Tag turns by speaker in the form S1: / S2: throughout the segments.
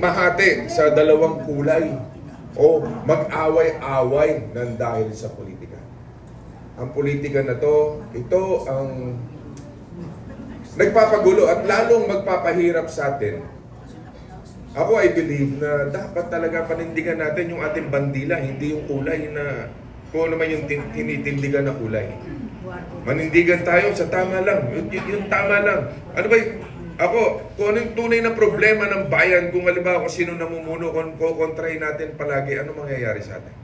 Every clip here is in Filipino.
S1: mahati sa dalawang kulay o mag-away-away ng dahil sa politika. Ang politika na to, ito ang nagpapagulo at lalong magpapahirap sa atin. Ako I believe na dapat talaga panindigan natin yung ating bandila, hindi yung kulay na kung ano man yung tin- tinitindigan na kulay. Manindigan tayo sa tama lang. Yun, yun, yung tama lang. Ano ba y- Ako, kung ano tunay na problema ng bayan, kung halimbawa kung sino namumuno, kung kukontrahin natin palagi, ano mangyayari sa atin?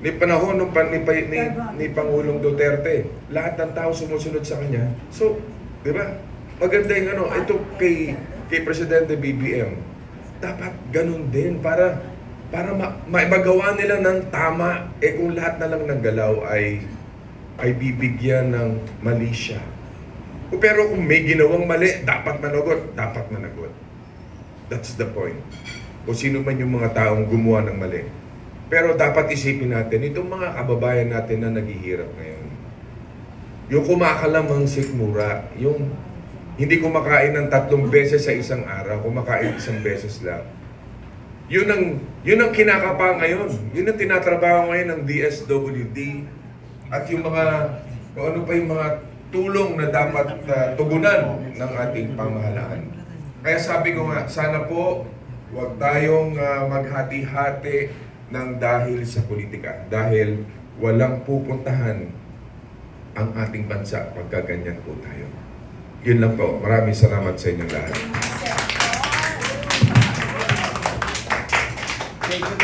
S1: Ni panahon ng pan, ni, ni, ni Pangulong Duterte, lahat ng tao sumusunod sa kanya. So, di ba? Maganda yung ano, ito kay, kay Presidente BBM. Dapat ganun din para para ma- maibagawa nila ng tama. Eh kung lahat na lang ng galaw ay ay bibigyan ng mali. Pero kung may ginawang mali, dapat managot, dapat managot. That's the point. Kung sino man yung mga taong gumawa ng mali. Pero dapat isipin natin, itong mga kababayan natin na naghihirap ngayon, yung kumakalamang sikmura, yung hindi kumakain ng tatlong beses sa isang araw, kumakain isang beses lang. Yun ang, yun ang kinakapa ngayon. Yun ang tinatrabaho ngayon ng DSWD at yung mga, kung ano pa yung mga tulong na dapat uh, tugunan ng ating pamahalaan. Kaya sabi ko nga, sana po huwag tayong uh, maghati-hati ng dahil sa politika. Dahil walang pupuntahan ang ating bansa pagka ganyan po tayo. Yun lang po. Maraming salamat sa inyong lahat.
S2: Thank you very